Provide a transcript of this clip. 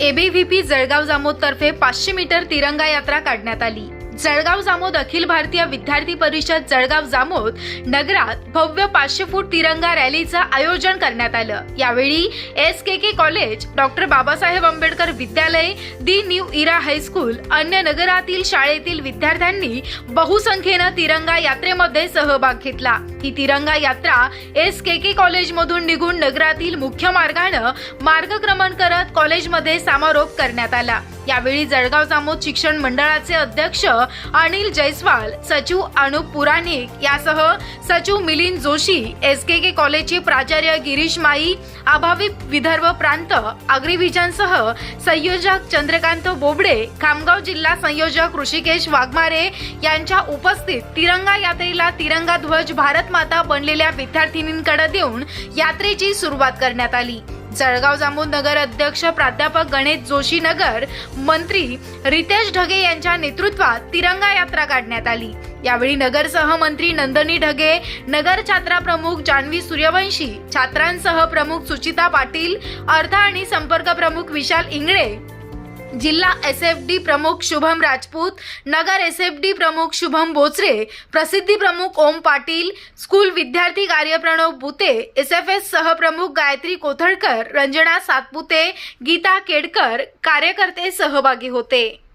ABVP Jalgaon Jamod तर्फे पाचशे metre तिरंगा यात्रा काढण्यात आली. जळगाव जामोद अखिल भारतीय विद्यार्थी परिषद जळगाव जामोद नगरात भव्य पाचशे फूट तिरंगा रॅलीचं आयोजन करण्यात आलं. यावेळी S K K college doctor Babasaheb Ambedkar विद्यालय दी न्यू इरा हायस्कूल अन्य नगरातील शाळेतील विद्यार्थ्यांनी बहुसंख्येनं तिरंगा यात्रेमध्ये सहभाग घेतला. ही तिरंगा यात्रा एस के के कॉलेजमधून निघून नगरातील मुख्य मार्गानं मार्गक्रमण करत कॉलेजमध्ये समारोप करण्यात आला. यावेळी जळगाव जामोद शिक्षण मंडळाचे अध्यक्ष अनिल जयस्वाल सचिव अनुप पुराणिक यासह सचिव Milind Joshi S K K कॉलेजचे प्राचार्य गिरीश माई अभावी विदर्भ प्रांत अग्रिव्हिजनसह संयोजक चंद्रकांत बोबडे खामगाव जिल्हा संयोजक ऋषिकेश वाघमारे यांच्या उपस्थित तिरंगा यात्रेला तिरंगा ध्वज भारत माता बनलेल्या विद्यार्थिनींकडे देऊन यात्रेची सुरुवात करण्यात आली. जळगाव जांबून नगर अध्यक्ष प्राध्यापक गणेश जोशी नगर मंत्री रितेश ढगे यांच्या नेतृत्वात तिरंगा यात्रा काढण्यात आली. यावेळी नगरसह मंत्री नंदनी ढगे नगर छात्रा प्रमुख जान्हवी सूर्यवंशी छात्रांसह प्रमुख सुचिता पाटील अर्थ आणि संपर्क प्रमुख विशाल इंगळे जिल्हा एस एफ डी प्रमुख Shubham Rajput Nagar S F D प्रमुख शुभम बोचरे प्रसिद्धी प्रमुख ओम पाटील स्कूल विद्यार्थी कार्य Pranav Bute S F S सहप्रमुख Gayatri Kothalkar Ranjana Satpute Gita Kedkar कार्यकर्ते सहभागी होते.